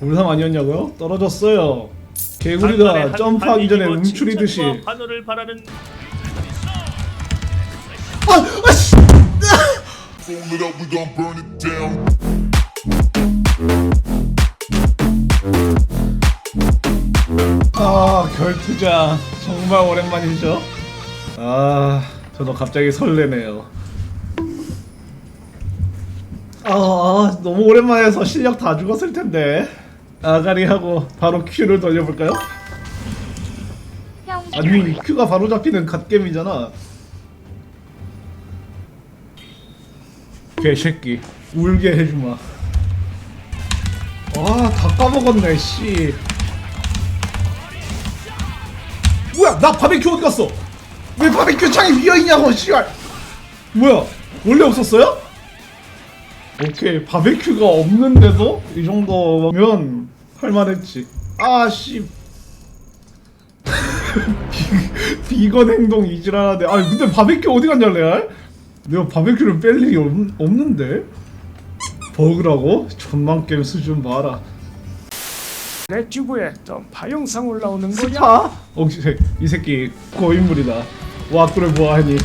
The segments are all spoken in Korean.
골상 아니었냐고요? 떨어졌어요. 개구리가 점프하기 전에 움츠리듯이. 환호를 바라는 아, 아 씨. Fold it up, we gon' burn it down. 아 결투장 정말 오랜만이죠. 아 저도 갑자기 설레네요. 아 너무 오랜만에서 실력 다 죽었을 텐데 아가리 하고 바로 큐를 돌려볼까요? 아니 큐가 바로 잡히는 갓겜이잖아. 개새끼 울게 해주마. 와다 까먹었네 씨. 뭐야 나 바베큐 어디 갔어? 왜 바베큐 창이 비어있냐고 씨발 뭐야 원래 없었어요? 오케이 바베큐가 없는데도 이 정도면 할만했지 아씨 비건 행동 이질하는데 아니 근데 바베큐 어디 갔냐 레알? 내가 바베큐를 뺄 일이 없, 없는데 버그라고? 전망 게임 수준 봐라 레튜브에 던파 영상 올라오는 거야? 스파? 혹시 이 새끼 고인물이다. 와꾸를 보아하니.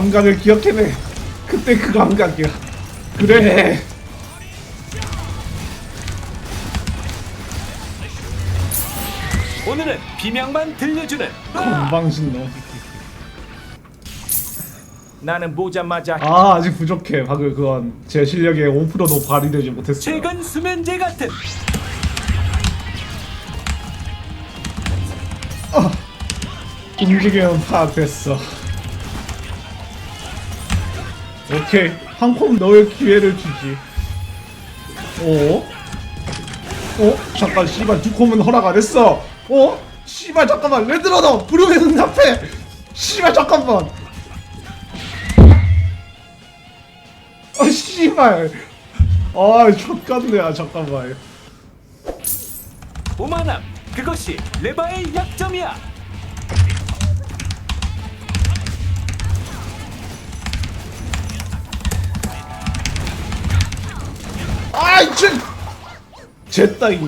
감각을 기억해내. 그때 그 감각이야. 그래. 오늘은 비명만 들려주는 건방진놈. 나는 보자마자 아 아직 부족해 방금 그건 제 실력의 5%도 발휘되지 못했어요 최근 수면제 같은 움직임은 파악됐어 오케이. 한 콤 넣을 기회를 주지. 어? 어? 잠깐 씨발 두 콤은 허락 안 했어. 어? 씨발 잠깐만. 레드러너 브루의 응답해. 씨발 잠깐만. 아 씨발. 아 족같네 아 잠깐만. 오만함. 그것이 레바의 약점이야 아이 쟤! 쟤 따위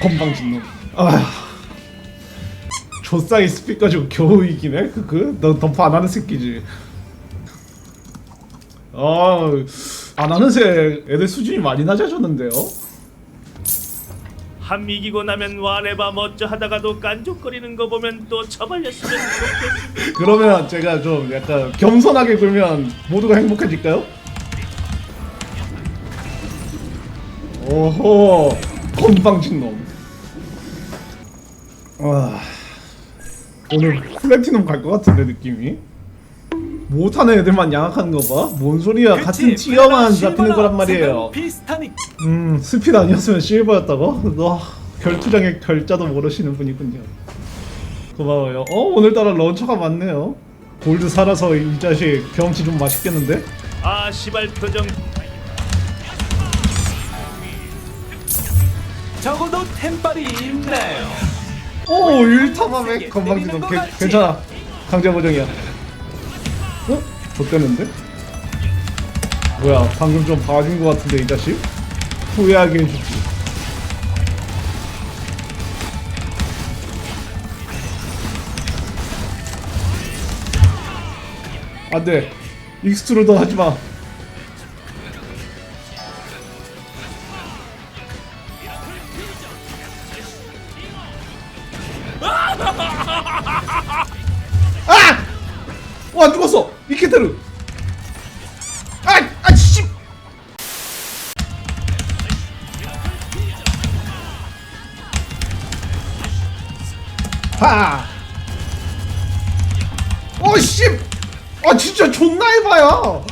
건방진 놈. 아 조싸이 스피 가지고 겨우 이기네? 그 그? 너 덤프 안 하는 새끼지. 아 안 하는 새 애들 수준이 많이 낮아졌는데요? 한 이기고 나면 와레바 멋져 하다가도 깐족거리는 거 보면 또 처발렸으면 좋겠어 그러면 제가 좀 약간 겸손하게 굴면 모두가 행복해질까요? 오호 건방진 놈 와 오늘 플래티넘 갈 것 같은데 느낌이? 못하는 애들만 양악하는 거 봐 뭔 소리야? 같은 티어만 잡히는 거란 말이에요. 비슷하니. 음 스피드 아니었으면 실버였다고? 너 결투장의 결자도 모르시는 분이군요. 고마워요. 어 오늘따라 런처가 많네요. 골드 살아서 이 자식 경치 좀 맛있겠는데? 아 시발 표정 템빨이 있나요. 오 1타마백 건방진 놈 개- 괜찮아. 강제 보정이야. 어? 좆대는데? 뭐야 방금 좀 봐준 것 같은데 이 자식? 후회하게 해주지. 안돼. 익스트루더 하지마 와 죽었어 이케테르 아! 아 씨! 파! 어 씨! 아 진짜 존나 해봐요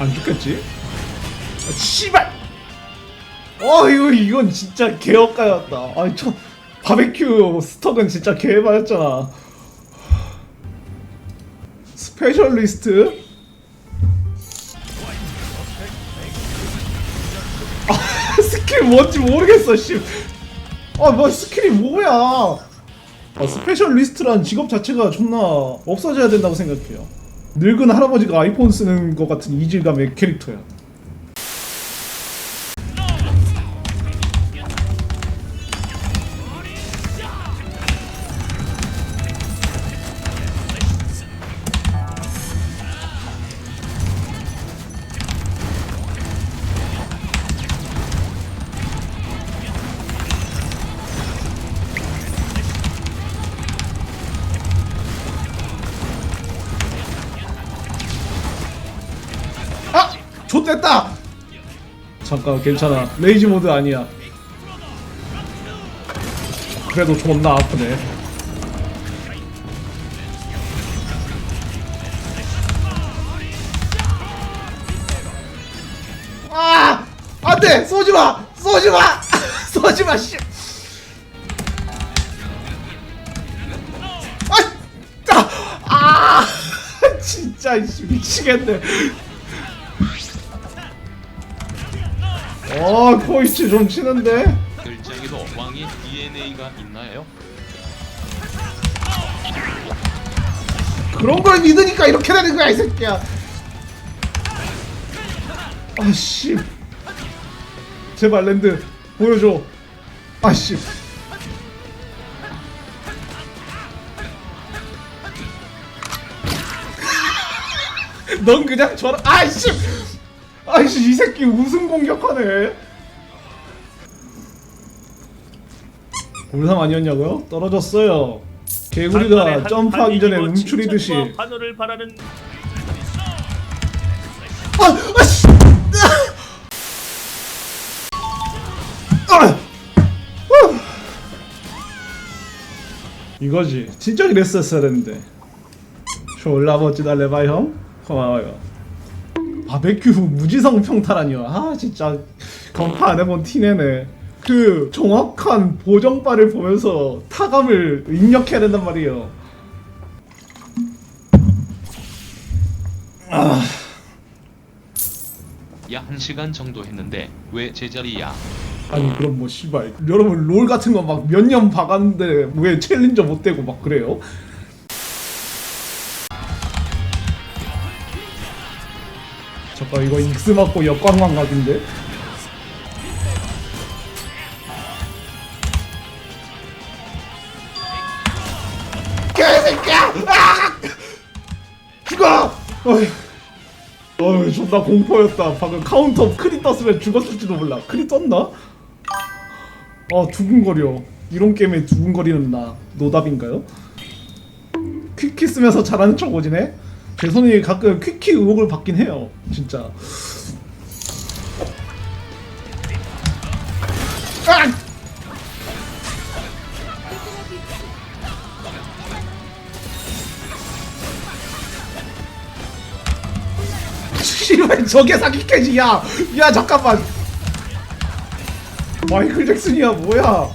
안 죽겠지? 아, 씨발! 어 이거 이건 진짜 개업가였다. 아니 저 바베큐 스톡은 진짜 개발했잖아. 스페셜리스트? 아, 스킬 뭔지 모르겠어, 씨. 아, 뭐 스킬이 뭐야? 아, 스페셜리스트란 직업 자체가 존나 없어져야 된다고 생각해요. 늙은 할아버지가 아이폰 쓰는 것 같은 이질감의 캐릭터야. 좆됐다! 잠깐 괜찮아 레이지 모드 아니야 그래도 존나 아프네 아! 안돼! 쏘지마! 쏘지마! 쏘지마 씨! 아! 아! 아! 진짜 미치겠네 어 코이치 좀 치는데? 글장에도 왕의 DNA가 있나요? 그런 걸 믿으니까 이렇게 되는 거야 이 새끼야. 아씨. 제발 랜드 보여줘. 아씨. 넌 그냥 저런 아이씨 아이씨 이 새끼 우승 공격하네 골삼 아니었냐고요? 떨어졌어요 개구리가 점프하기 전에 움츠리듯이 환호를 바라는 아! 아씨! 아! 아! 이거지 진짜 이랬었어야 했는데 졸라 멋지다 레바 형 고마워요 바베큐 무지성 평타라니요. 아 진짜. 건파 안 해본 티내네. 그 정확한 보정바를 보면서 타감을 입력해야 된단 말이에요. 야한 시간 정도 했는데 왜 제자리야? 아니 그럼 뭐 씨발. 여러분 롤 같은 거 막 몇년 봐갔는데 왜 챌린저 못 되고 막 그래요? 잠깐 이거 익스 맞고 역광만 각인데? 개새끼야! 아! 죽어! 어이. 어이 존나 공포였다 방금 카운터 크리 떴으면 죽었을지도 몰라 크리 떴나? 아 두근거려 이런 게임에 두근거리는 나 노답인가요? 퀴키 쓰면서 잘하는 척 오지네? 제 손이 가끔 퀴키 의혹을 받긴 해요 진짜 아! 씨발 저게 사기 캐지 야! 야 잠깐만 마이클 잭슨이야 뭐야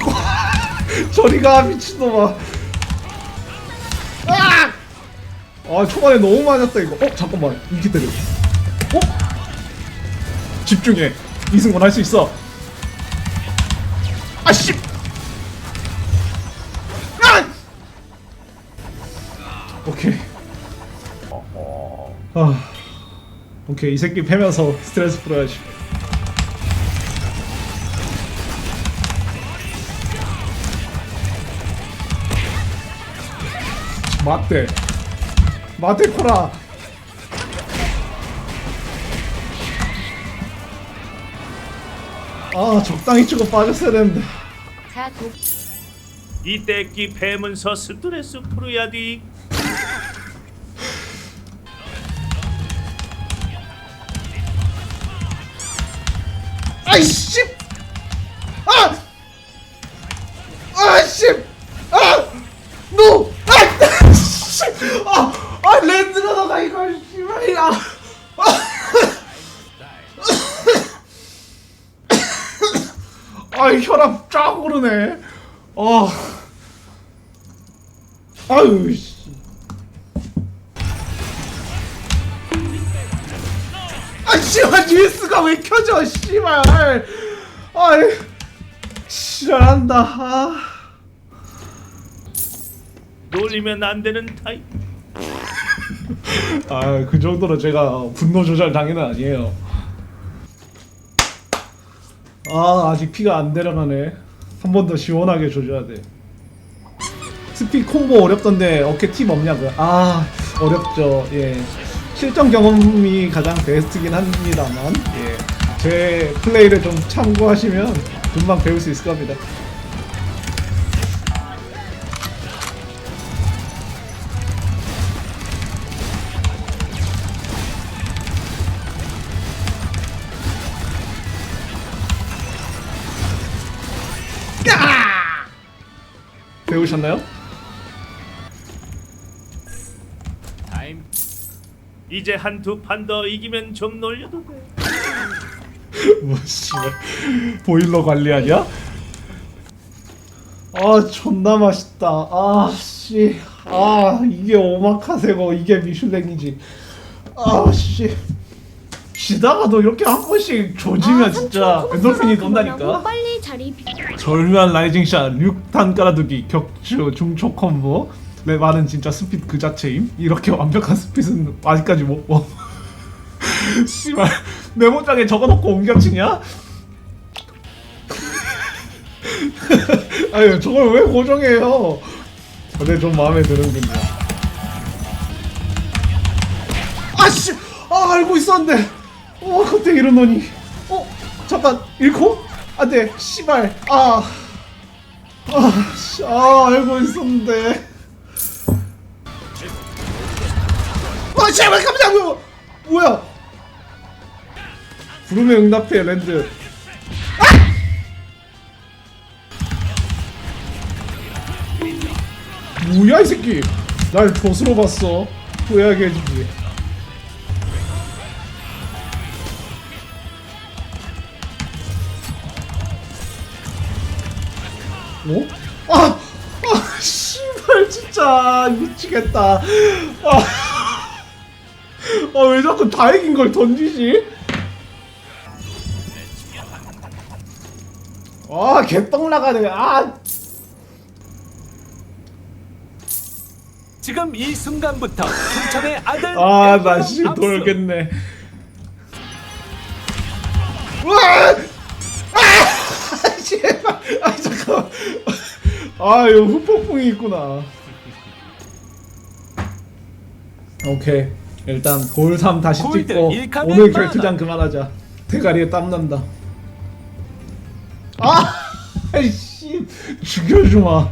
저리가 미친놈아 아! 아 초반에 너무 맞았다 이거. 어 잠깐만. 이렇게 때려. 어? 집중해. 이승원 할 수 있어. 아씨! 아! 오케이. 아 오케이. 이 새끼 패면서 스트레스 풀어야지. 맞대 맞대 코라. 아 적당히 치고 빠졌어야 되는데. 자독 이때 끼 패면서 스트레스 풀어야 돼. 아이씨 혈압 쫙 오르네. 어. 아유 씨. 아 씨발 뉴스가 왜 켜져 씨발. 아이. 싫어한다. 아. 놀리면 안 되는 타입. 아, 그 정도로 제가 분노 조절 장애는 아니에요. 아, 아직 피가 안 내려가네. 한 번 더 시원하게 조져야 돼. 스피 콤보 어렵던데 어깨 팁 없냐고요? 아, 어렵죠. 예. 실전 경험이 가장 베스트긴 합니다만, 예. 제 플레이를 좀 참고하시면 금방 배울 수 있을 겁니다. 배우셨나요? 이제 한두 판 더 이기면 좀 놀려도 돼. 뭐 씨발 보일러 관리하냐? 아 존나 맛있다. 아 씨. 아 이게 오마카세고 이게 미슐랭이지. 아 씨. 쉬다가도 이렇게 한 번씩 조지면 진짜 엔돌핀이 돈다니까. 빨리 비... 절묘한 라이징샷, 6탄 깔아두기, 격추, 중초 콤보 내 말은 진짜 스핏 그 자체임 이렇게 완벽한 스핏은 아직까지 못 봐. 씨발 메모장에 적어놓고 옮겨치냐? 아유 저걸 왜 고정해요? 근데 좀 마음에 드는군요. 아씨, 아 알고 있었는데, 어 그때 이러더니, 어 잠깐 잃고? 안돼, 씨발, 아, 아, 씨, 아 알고 있었는데. 아 제발 깜짝이야, 뭐야? 부름에 응답해 랜드. 뭐야 이 새끼? 날 조수로 봤어. 후회하게 해주지 어? 아! 아 씨발 진짜 미치겠다 아, 아왜 자꾸 다 이긴 걸 던지지? 아 개떡 나가네 아 지금 이 순간부터 풍천의 아들 아, 엠버가 나 씨. 돌겠네. 와! 아! 아, 이거 후폭풍이 있구나. 오케이. 일단 골3 다시 골드 찍고 오늘 만화. 결투장 그만하자. 대가리에 땀 난다. 아! 아이씨. 죽여주마.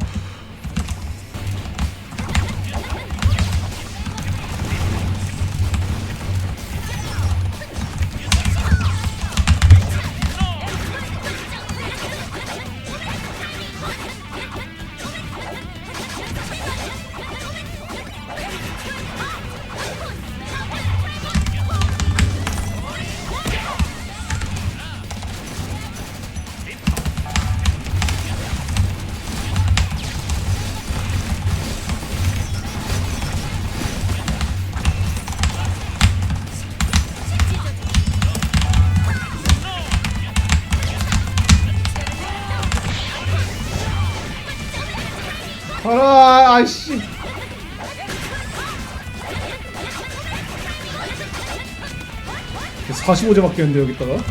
45제 맞겠는데 여기다가.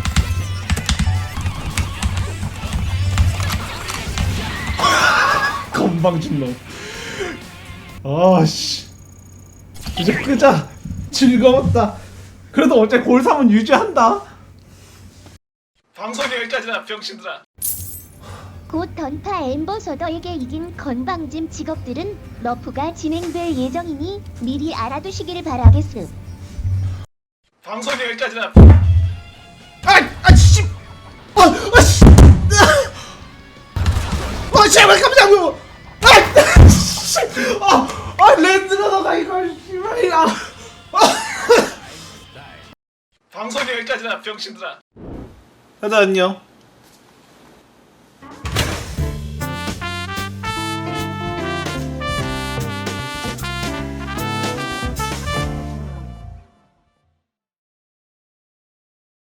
건방진 놈 아씨. 이제 끄자. 즐거웠다. 그래도 어째 골삼은 유지한다. 방송이 여기까지나 병신들아. 곧 던파 엠버서더에게 이긴 건방짐 직업들은 너프가 진행될 예정이니 미리 알아두시기를 바라겠음. 방송이 여기까지나 아! 아 씨! 아! 아 씨! 아 제발 깜짝이야! 아! 씨! 아! 아 랜드가 너가 이걸 씨발이야! 방송이 여기까지나 병신들아 다들 안녕